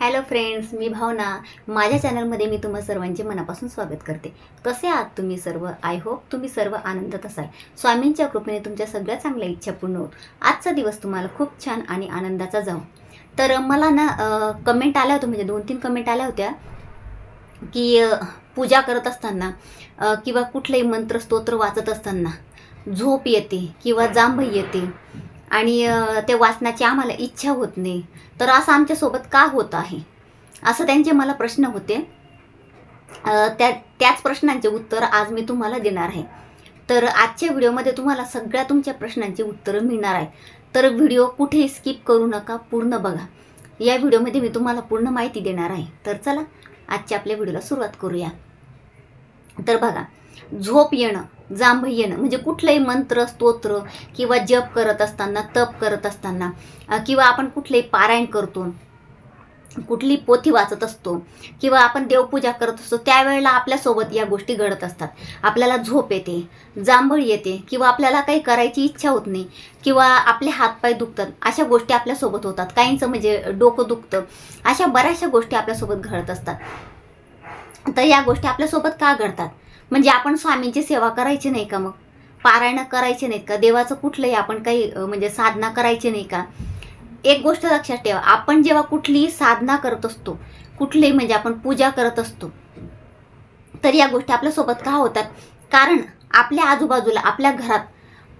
Hello friends मी भावना. माझ्या चॅनलमध्ये मी तुम्हा सर्वांचे मनापासून स्वागत करते. कसे आहात तुम्ही सर्व? आय होप तुम्ही सर्व आनंदात असाल. स्वामींच्या कृपेने तुमच्या सगळ्या चांगल्या इच्छा पूर्ण होत. आजचा दिवस तुम्हाला खूप छान आणि आनंदाचा जाऊ तर मला ना कमेंट आल्या होत्या म्हणजे दोन तीन कमेंट आल्या होत्या की पूजा करत असताना किंवा कुठलंही मंत्र स्तोत्र वाचत असताना झोप येते किंवा जांभई येते आणि ते वाचनाची आम्हाला इच्छा होत नाही. तर असं आमच्यासोबत का होत आहे? असं त्यांचे मला प्रश्न होते. त्या त्याच प्रश्नांचे उत्तर आज मी तुम्हाला देणार आहे. तर आजच्या व्हिडिओमध्ये तुम्हाला सगळ्या तुमच्या प्रश्नांची उत्तरं मिळणार आहे. तर व्हिडिओ कुठेही स्किप करू नका पूर्ण बघा. या व्हिडिओमध्ये मी तुम्हाला पूर्ण माहिती देणार आहे. तर चला आजच्या आपल्या व्हिडिओला सुरुवात करूया. तर बघा झोप येणं. जांभय्यनं येणं म्हणजे कुठलंही मंत्र स्तोत्र किंवा जप करत असताना तप करत असताना किंवा आपण कुठलंही पारायण करतो कुठली पोथी वाचत असतो किंवा आपण देवपूजा करत असतो त्यावेळेला आपल्यासोबत या गोष्टी घडत असतात. आपल्याला झोप येते जांभळ येते किंवा आपल्याला काही करायची इच्छा होत नाही किंवा आपले हातपाय दुखतात अशा गोष्टी आपल्यासोबत होतात. काहींचं म्हणजे डोकं दुखतं अशा बऱ्याचशा गोष्टी आपल्यासोबत घडत असतात. तर या गोष्टी आपल्यासोबत का घडतात? म्हणजे आपण स्वामींची सेवा करायची नाही का मग? पारायणं करायचे नाहीत का? देवाचं कुठलंही आपण काही म्हणजे साधना करायची नाही का? एक गोष्ट लक्षात ठेवा आपण जेव्हा कुठलीही साधना करत असतो कुठलीही म्हणजे आपण पूजा करत असतो तर या गोष्टी आपल्यासोबत का होतात? कारण आपल्या आजूबाजूला आपल्या घरात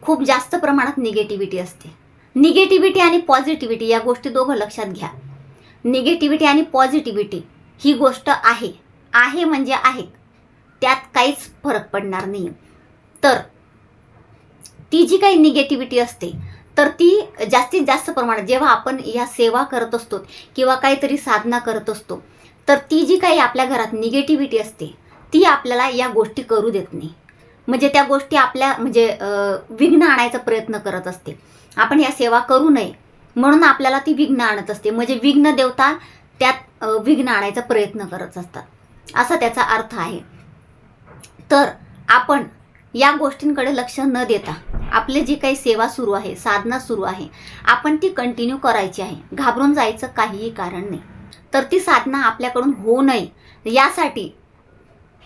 खूप जास्त प्रमाणात निगेटिव्हिटी असते. निगेटिव्हिटी आणि पॉझिटिव्हिटी या गोष्टी दोघं लक्षात घ्या. निगेटिव्हिटी आणि पॉझिटिव्हिटी ही गोष्ट आहे. आहे म्हणजे आहे. त्यात काहीच फरक पडणार नाही तर ती जी काही निगेटिव्हिटी असते तर ती जास्तीत जास्त प्रमाणात जेव्हा आपण या सेवा करत असतो किंवा काहीतरी साधना करत असतो तर ती जी काही आपल्या घरात निगेटिव्हिटी असते ती आपल्याला या गोष्टी करू देत नाही. म्हणजे त्या गोष्टी आपल्या म्हणजे विघ्न आणायचा प्रयत्न करत असते. आपण या सेवा करू नये म्हणून आपल्याला ती विघ्न आणत असते. म्हणजे विघ्न देवता त्यात विघ्न आणायचा प्रयत्न करत असतात. असा त्याचा अर्थ आहे. तर आपण या गोष्टींकडे लक्ष न देता आपले जी काही सेवा सुरू आहे साधना सुरू आहे आपण ती कंटिन्यू करायची आहे. घाबरून जायचं काहीही कारण नाही. तर ती साधना आपल्याकडून होऊ नये यासाठी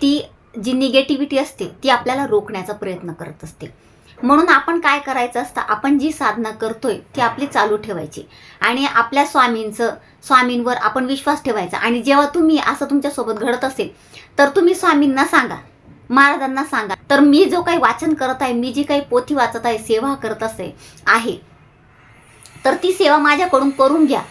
ती जी निगेटिव्हिटी असते ती आपल्याला रोखण्याचा प्रयत्न करत असते. म्हणून आपण काय करायचं असतं आपण जी साधना करतोय ती आपली चालू ठेवायची. आणि आपल्या स्वामींचं स्वामींवर आपण विश्वास ठेवायचा. आणि जेव्हा तुम्ही असं तुमच्यासोबत घडत असेल तर तुम्ही स्वामींना सांगा महाराजांना सांगा. तर मी जो काही वाचन करत आहे मी जी काही पोथी वाचत आहे सेवा करत असे आहे. तर ती सेवा माझ्याकडून करून घ्या.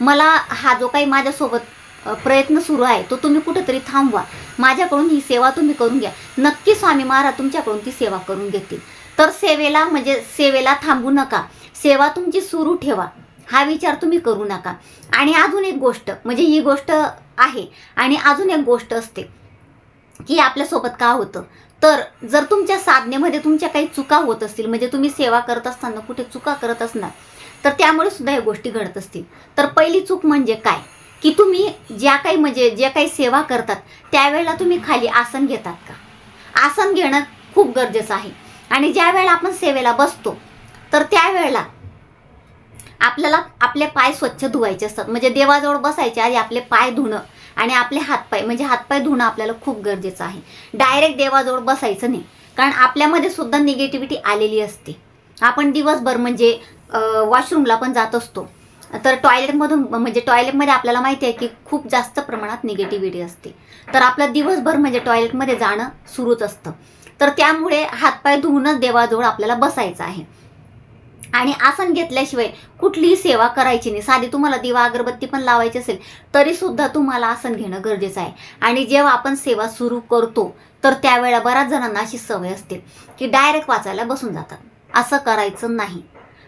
मला हा जो काही माझ्यासोबत प्रयत्न सुरू आहे तो तुम्ही कुठेतरी थांबवा. माझ्याकडून ही सेवा तुम्ही करून घ्या. नक्की स्वामी महाराज तुमच्याकडून ती सेवा करून घेतील. तर सेवेला म्हणजे सेवेला थांबू नका. सेवा तुमची सुरू ठेवा. हा विचार तुम्ही करू नका. आणि अजून एक गोष्ट म्हणजे ही गोष्ट आहे. आणि अजून एक गोष्ट असते. की आपल्यासोबत का होतं? तर जर तुमच्या साधनेमध्ये तुमच्या काही चुका होत असतील म्हणजे तुम्ही सेवा करत असताना कुठे चुका करत असणार तर त्यामुळे सुद्धा या गोष्टी घडत असतील. तर पहिली चूक म्हणजे काय? की तुम्ही ज्या काही म्हणजे ज्या काही सेवा करतात त्यावेळेला तुम्ही खाली आसन घेतात का? आसन घेणं खूप गरजेचं आहे. आणि ज्या वेळेला आपण सेवेला बसतो तर त्यावेळेला आपल्याला आपले पाय स्वच्छ धुवायचे असतात. म्हणजे देवाजवळ बसायचे आधी आपले पाय धुणं आणि आपले हातपाय म्हणजे हातपाय धुणं आपल्याला खूप गरजेचं आहे. डायरेक्ट देवाजवळ बसायचं नाही. कारण आपल्यामध्ये सुद्धा निगेटिव्हिटी आलेली असते. आपण दिवसभर म्हणजे वॉशरूमला पण जात असतो. तर टॉयलेटमधून म्हणजे टॉयलेटमध्ये आपल्याला माहिती आहे की खूप जास्त प्रमाणात निगेटिव्हिटी असते. तर आपलं दिवसभर म्हणजे टॉयलेटमध्ये जाणं सुरूच असतं. तर त्यामुळे हातपाय धुवूनच देवाजवळ आपल्याला बसायचं आहे. आणि आसन घेतल्याशिवाय कुठलीही सेवा करायची नाही. साधी तुम्हाला दिवा अगरबत्ती पण लावायची असेल तरी सुद्धा तुम्हाला आसन घेणं गरजेचं आहे. आणि जेव्हा आपण सेवा सुरू करतो तर त्यावेळेला बऱ्याच जणांना अशी सवय असते की डायरेक्ट वाचायला बसून जातात. असं करायचं नाही.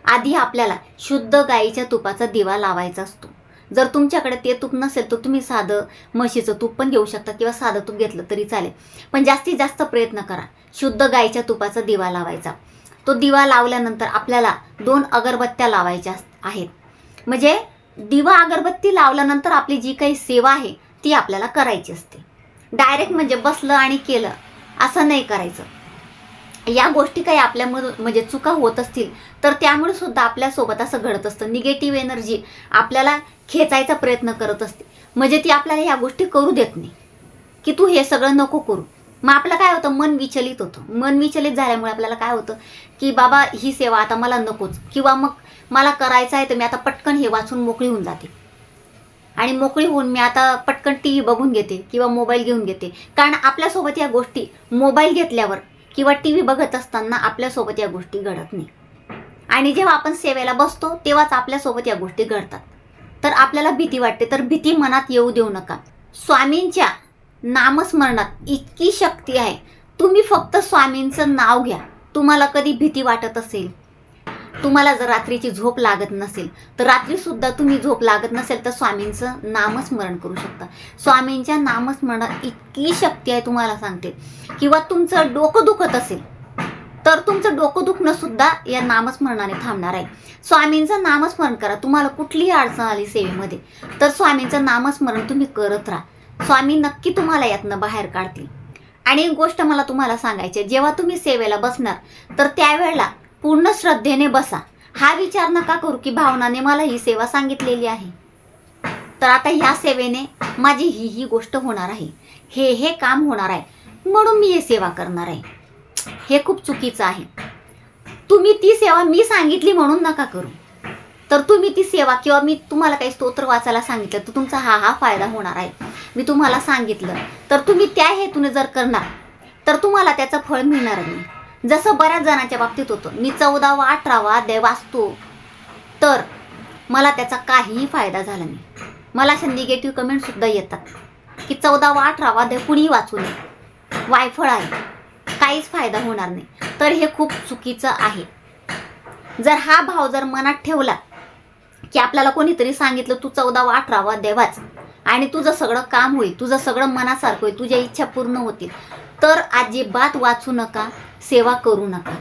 आधी आपल्याला शुद्ध गाईच्या तुपाचा दिवा लावायचा असतो. जर तुमच्याकडे ते तूप नसेल तर तुम्ही साधं म्हशीचं तूप पण घेऊ शकता किंवा साधं तूप घेतलं तरी चालेल. पण जास्तीत जास्त प्रयत्न करा. शुद्ध गाईच्या तुपाचा दिवा लावायचा. तो दिवा लावल्यानंतर आपल्याला दोन अगरबत्त्या लावायच्या अस- आहेत. म्हणजे दिवा अगरबत्ती लावल्यानंतर आपली जी काही सेवा आहे ती आपल्याला करायची असते. डायरेक्ट म्हणजे बसलं आणि केलं असं नाही करायचं. या गोष्टी काही आपल्यामधून म्हणजे चुका होत असतील तर त्यामुळे सुद्धा आपल्यासोबत असं घडत असतं. निगेटिव्ह एनर्जी आपल्याला खेचायचा प्रयत्न करत असते. म्हणजे ती आपल्याला ह्या गोष्टी करू देत नाही. की तू हे सगळं नको करू. मग आपलं काय होतं? मन विचलित होतं. मन विचलित झाल्यामुळे आपल्याला काय होतं की बाबा ही सेवा आता मला नकोच. किंवा मग मला करायचं आहे तर मी आता पटकन हे वाचून मोकळी होऊन जाते. आणि मोकळी होऊन मी आता पटकन टी व्ही बघून घेते किंवा मोबाईल घेऊन घेते. कारण आपल्यासोबत या गोष्टी मोबाईल घेतल्यावर किंवा टी व्ही बघत असताना आपल्यासोबत या गोष्टी घडत नाही. आणि जेव्हा आपण सेवेला बसतो तेव्हाच आपल्यासोबत या गोष्टी घडतात. तर आपल्याला भीती वाटते. तर भीती मनात येऊ देऊ नका. स्वामींच्या नामस्मरणात इतकी शक्ती आहे. तुम्ही फक्त स्वामींचं नाव घ्या. तुम्हाला कधी भीती वाटत असेल? तुम्हाला जर रात्रीची झोप लागत नसेल तर रात्रीसुद्धा तुम्ही झोप लागत नसेल तर स्वामींचं नामस्मरण करू शकता. स्वामींच्या नामस्मरणात इतकी शक्ती आहे तुम्हाला सांगते. किंवा तुमचं डोकं दुखत असेल तर तुमचं डोकं दुखणं सुद्धा या नामस्मरणाने थांबणार आहे. स्वामींचं नामस्मरण करा. तुम्हाला कुठलीही अडचण आली सेवेमध्ये तर स्वामींचं नामस्मरण तुम्ही करत राहा. स्वामी नक्की तुम्हाला यातनं बाहेर काढतील. आणि एक गोष्ट मला तुम्हाला सांगायची आहे, जेव्हा तुम्ही सेवेला बसणार तर त्यावेळेला पूर्ण श्रद्धेने बसा. हा विचार नका करू की भावनाने मला ही सेवा सांगितलेली आहे. तर आता ह्या सेवेने माझी ही ही गोष्ट होणार आहे. हे हे काम होणार आहे. म्हणून मी हे सेवा करणार आहे. हे खूप चुकीचं आहे. तुम्ही ती सेवा मी सांगितली म्हणून नका करू. तर तुम्ही ती सेवा किंवा मी तुम्हाला काही स्तोत्र वाचायला सांगितलं तर तुमचा हा हा फायदा होणार आहे. मी तुम्हाला सांगितलं. तर तुम्ही त्या हेतूने जर करणार तर तुम्हाला त्याचं फळ मिळणार नाही. जसं बऱ्याच जणांच्या बाबतीत होतं मी चौदावा अठरावा अध्याय वाचतो तर मला त्याचा काहीही फायदा झाला नाही. मला अशा निगेटिव्ह कमेंटसुद्धा येतात की चौदावा अठरावा अध्याय कुणीही वाचू नये. वायफळ आहे काहीच फायदा होणार नाही. तर हे खूप चुकीचं आहे. जर हा भाव जर मनात ठेवला की आपल्याला कोणीतरी सांगितलं तू चौदावा अठरावा देवाच आणि तुझं सगळं काम होईल तुझं सगळं मनासारखं होईल तुझ्या इच्छा पूर्ण होतील. तर अजिबात वाचू नका सेवा करू नका.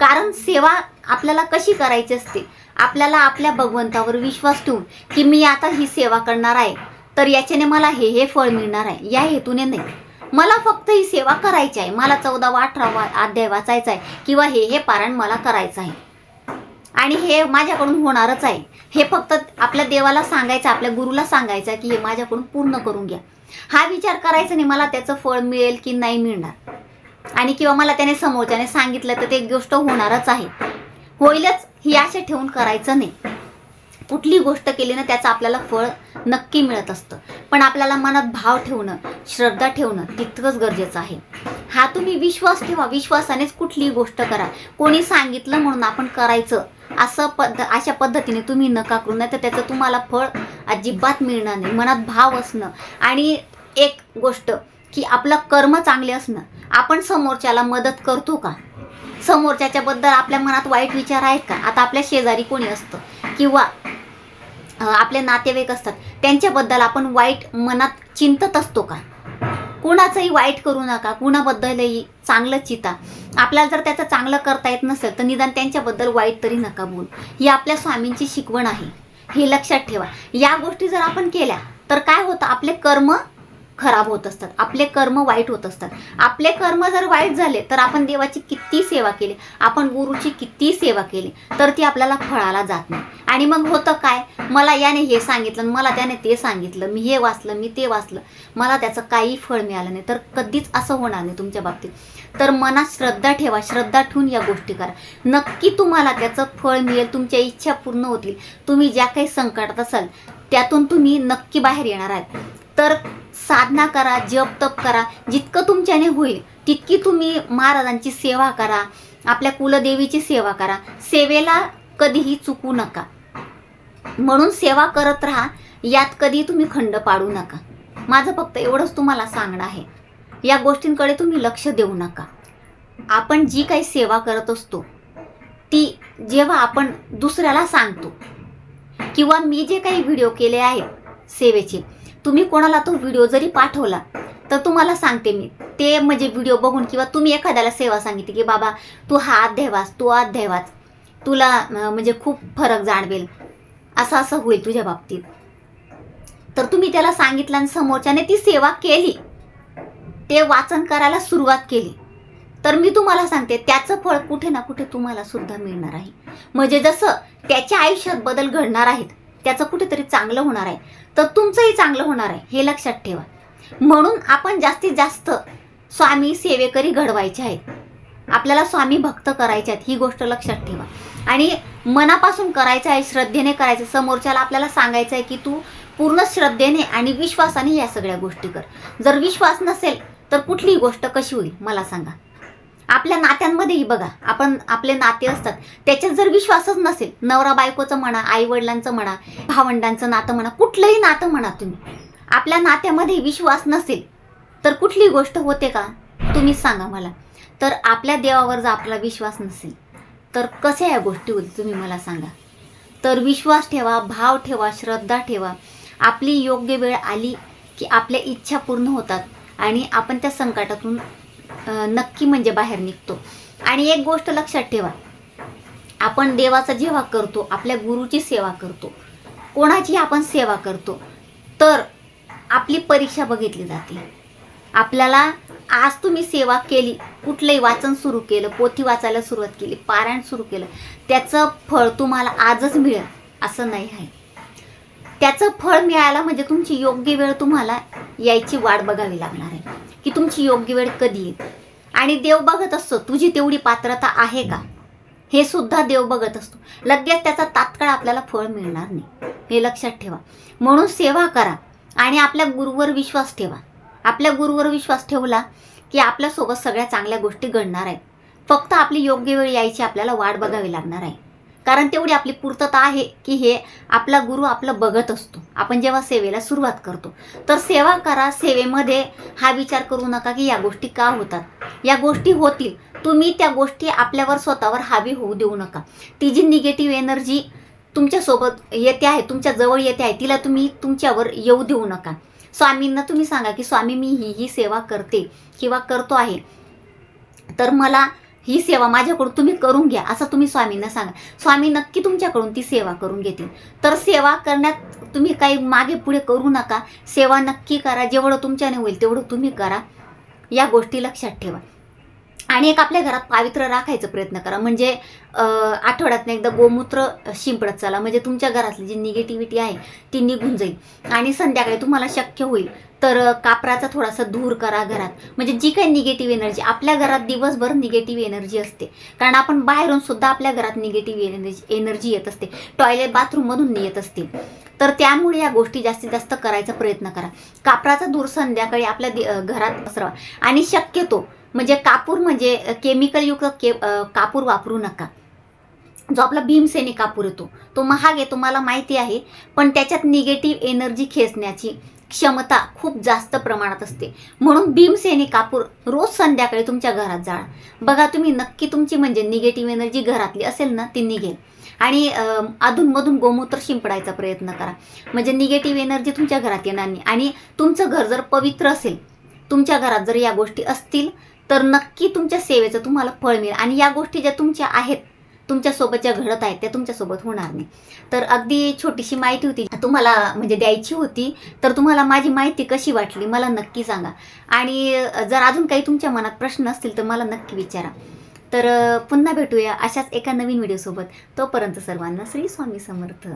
कारण सेवा आपल्याला कशी करायची असते? आपल्याला आपल्या भगवंतावर विश्वास ठेवून की मी आता ही सेवा करणार आहे तर याच्याने मला हे हे फळ मिळणार आहे. या हेतूने नाही. मला फक्त ही सेवा करायची आहे. मला चौदावा अठरावा अध्याय वाचायचा आहे किंवा हे हे पारायण मला करायचं आहे. आणि हे माझ्याकडून होणारच आहे. हे फक्त आपल्या देवाला सांगायचं आपल्या गुरुला सांगायचं की हे माझ्याकडून पूर्ण करून घ्या. हा विचार करायचा नाही मला त्याचं फळ मिळेल की नाही मिळणार. आणि किंवा मला त्याने समोरच्याने सांगितलं तर ते गोष्ट होणारच आहे. होईलच ही आशा ठेवून करायचं नाही. कुठली गोष्ट केली ना त्याचं आपल्याला फळ नक्की मिळत असतं. पण आपल्याला मनात भाव ठेवणं श्रद्धा ठेवणं तितकंच गरजेचं आहे. हा तुम्ही विश्वास ठेवा. विश्वासानेच कुठलीही गोष्ट करा. कोणी सांगितलं म्हणून आपण करायचं. असं पद्ध अशा पद्धतीने तुम्ही नका करू. नाही तर त्याचं तुम्हाला फळ अजिबात मिळणार नाही. मनात भाव असणं. आणि एक गोष्ट की आपलं कर्म चांगले असणं. आपण समोरच्याला मदत करतो का? समोरच्याच्याबद्दल आपल्या मनात वाईट विचार आहेत का? आता आपल्या शेजारी कोणी असतं? किंवा आपले नातेवाईक असतात. त्यांच्याबद्दल आपण वाईट मनात चिंतत असतो का? कुणाचंही वाईट करू नका कुणाबद्दलही चांगलं चिता. आपल्याला जर त्याचं चांगलं करता येत नसेल तर निदान त्यांच्याबद्दल वाईट तरी नका बोल. ही आपल्या स्वामींची शिकवण आहे. हे लक्षात ठेवा. या गोष्टी जर आपण केल्या तर काय होतं? आपले कर्म खराब होत असतात. आपले कर्म वाईट होत असतात. आपले कर्म जर वाईट झाले तर आपण देवाची किती सेवा केली? आपण गुरुची किती सेवा केली? तर ती आपल्याला फळाला जात नाही. आणि मग होतं काय? मला याने हे सांगितलं आणि मला त्याने ते सांगितलं मी हे वाचलं मी ते वाचलं. मला त्याचं काही फळ मिळालं नाही. तर कधीच असं होणार नाही तुमच्या बाबतीत. तर मनात श्रद्धा ठेवा. श्रद्धा ठेवून या गोष्टी करा. नक्की तुम्हाला त्याचं फळ मिळेल तुमच्या इच्छा पूर्ण होतील. तुम्ही ज्या काही संकटात असाल त्यातून तुम्ही नक्की बाहेर येणार आहात. तर साधना करा जप तप करा. जितकं तुमच्याने होईल तितकी तुम्ही महाराजांची सेवा करा आपल्या कुलदेवीची सेवा करा. सेवेला कधीही चुकू नका. म्हणून सेवा करत राहा यात कधी तुम्ही खंड पाडू नका. माझं फक्त एवढंच तुम्हाला सांगणं आहे. या गोष्टींकडे तुम्ही लक्ष देऊ नका. आपण जी काही सेवा करत असतो ती जेव्हा आपण दुसऱ्याला सांगतो किंवा मी जे काही व्हिडिओ केले आहेत सेवेचे तुम्ही कोणाला तो व्हिडिओ जरी पाठवला तर तुम्हाला सांगते मी. ते म्हणजे व्हिडिओ बघून किंवा तुम्ही एखाद्याला सेवा सांगितली की बाबा तू हा अध्याय वाच तू हा अध्याय वाच. तुला म्हणजे खूप फरक जाणवेल. असं असं होईल तुझ्या बाबतीत. तर तुम्ही त्याला सांगितलं आणि समोरच्याने ती सेवा केली. ते वाचन करायला सुरुवात केली. तर मी तुम्हाला सांगते त्याचं फळ कुठे ना कुठे तुम्हाला सुद्धा मिळणार आहे. म्हणजे जसं त्याच्या आयुष्यात बदल घडणार आहेत त्याचं कुठेतरी चांगलं होणार आहे. तर तुमचंही चांगलं होणार आहे हे लक्षात ठेवा. म्हणून आपण जास्तीत जास्त स्वामी सेवेकरी घडवायचे आहेत. आपल्याला स्वामी भक्त करायचे आहेत ही गोष्ट लक्षात ठेवा. आणि मनापासून करायचं आहे श्रद्धेने करायचं समोरच्याला आपल्याला सांगायचं आहे की तू पूर्ण श्रद्धेने आणि विश्वासाने या सगळ्या गोष्टी कर. जर विश्वास नसेल तर कुठलीही गोष्ट कशी होईल मला सांगा. आपल्या नात्यांमध्येही बघा आपण आपले नाते असतात त्याच्यात जर विश्वासच नसेल नवरा बायकोचं म्हणा आई वडिलांचं म्हणा भावंडांचं नातं म्हणा कुठलंही नातं म्हणा तुम्ही आपल्या नात्यामध्ये विश्वास नसेल तर कुठली गोष्ट होते का? तुम्हीच सांगा मला. तर आपल्या देवावर जर आपला विश्वास नसेल तर कशा या गोष्टी होतील तुम्ही मला सांगा? तर विश्वास ठेवा भाव ठेवा श्रद्धा ठेवा. आपली योग्य वेळ आली की आपल्या इच्छा पूर्ण होतात आणि आपण त्या संकटातून नक्की म्हणजे बाहेर निघतो. आणि एक गोष्ट लक्षात ठेवा. आपण देवाचा जेव्हा करतो आपल्या गुरुची सेवा करतो. कोणाची आपण सेवा करतो तर आपली परीक्षा बघितली जाते. आपल्याला आज तुम्ही सेवा केली कुठलंही वाचन सुरू केलं पोथी वाचायला सुरुवात केली पारायण सुरू केलं त्याचं फळ तुम्हाला आजच मिळेल असं नाही आहे. त्याचं फळ मिळायला म्हणजे तुमची योग्य वेळ तुम्हाला यायची वाट बघावी लागणार आहे. की तुमची योग्य वेळ कधी येईल? आणि देव बघत असतो तुझी तेवढी पात्रता आहे का? हे सुद्धा देव बघत असतो. लगेच त्याचा तात्काळ आपल्याला फळ मिळणार नाही. हे लक्षात ठेवा. म्हणून सेवा करा आणि आपल्या गुरुवर विश्वास ठेवा. आपल्या गुरुवर विश्वास ठेवला की आपल्यासोबत सगळ्या चांगल्या गोष्टी घडणार आहेत. फक्त आपली योग्य वेळ यायची आपल्याला वाट बघावी लागणार आहे. कारण तेवढी आपली पूर्तता आहे की हे आपला गुरु आपलं बघत असतो. आपण जेव्हा सेवेला सुरुवात करतो. तर सेवा करा सेवेमध्ये हा विचार करू नका की या गोष्टी का होतात? या गोष्टी होतील. तुम्ही त्या गोष्टी आपल्यावर स्वतःवर हावी होऊ देऊ नका. ती जी निगेटिव्ह एनर्जी तुमच्यासोबत येते आहे तुमच्या जवळ येते आहे तिला तुम्ही तुमच्यावर येऊ देऊ नका. स्वामींना तुम्ही सांगा की स्वामी मी ही ही सेवा करते किंवा करतो आहे. तर मला ही सेवा माझ्याकडून तुम्ही करून घ्या असं तुम्ही स्वामींना सांगा. स्वामी नक्की तुमच्याकडून ती सेवा करून घेतील. तर सेवा करण्यात तुम्ही काही मागे पुढे करू नका. सेवा नक्की करा जेवढं तुमच्याने होईल तेवढं तुम्ही करा. या गोष्टी लक्षात ठेवा. आणि एक आपल्या घरात पावित्र्य राखायचा प्रयत्न करा. म्हणजे आठवड्यातनं एकदा गोमूत्र शिंपडत चला. म्हणजे तुमच्या घरातली जी निगेटिव्हिटी आहे ती निघून जाईल. आणि संध्याकाळी तुम्हाला शक्य होईल. तर कापराचा थोडासा धूर करा घरात. म्हणजे जी काही निगेटिव्ह एनर्जी आपल्या घरात दिवसभर निगेटिव्ह एनर्जी असते. कारण आपण बाहेरून सुद्धा आपल्या घरात निगेटिव्ह एनर्जी एनर्जी येत असते. टॉयलेट बाथरूममधून येत असते. तर त्यामुळे या गोष्टी जास्तीत जास्त करायचा प्रयत्न करा. कापराचा धूर संध्याकाळी आपल्या घरात पसरवा. आणि शक्यतो म्हणजे कापूर म्हणजे केमिकलयुक्त के कापूर वापरू नका. जो आपला भीमसेनी कापूर येतो तो महाग आहे तुम्हाला माहिती आहे. पण त्याच्यात निगेटिव्ह एनर्जी खेचण्याची क्षमता खूप जास्त प्रमाणात असते. म्हणून भीमसेनी कापूर रोज संध्याकाळी तुमच्या घरात जाळा. बघा तुम्ही नक्की तुमची म्हणजे निगेटिव्ह एनर्जी घरातली असेल ना ती निघेल. आणि अधूनमधून गोमूत्र शिंपडायचा प्रयत्न करा. म्हणजे निगेटिव्ह एनर्जी तुमच्या घरात येणार नाही. आणि तुमचं घर जर पवित्र असेल तुमच्या घरात जर या गोष्टी असतील तर नक्की तुमच्या सेवेचं तुम्हाला फळ मिळेल. आणि या गोष्टी ज्या तुमच्या आहेत तुमच्यासोबत ज्या घडत आहेत त्या तुमच्यासोबत होणार नाही. तर अगदी छोटीशी माहिती होती. तुम्हाला म्हणजे द्यायची होती तर तुम्हाला माझी माहिती कशी वाटली मला नक्की सांगा. आणि जर अजून काही तुमच्या मनात प्रश्न असतील तर मला नक्की विचारा. तर पुन्हा भेटूया अशाच एका नवीन व्हिडिओसोबत. तोपर्यंत सर्वांना श्री स्वामी समर्थ.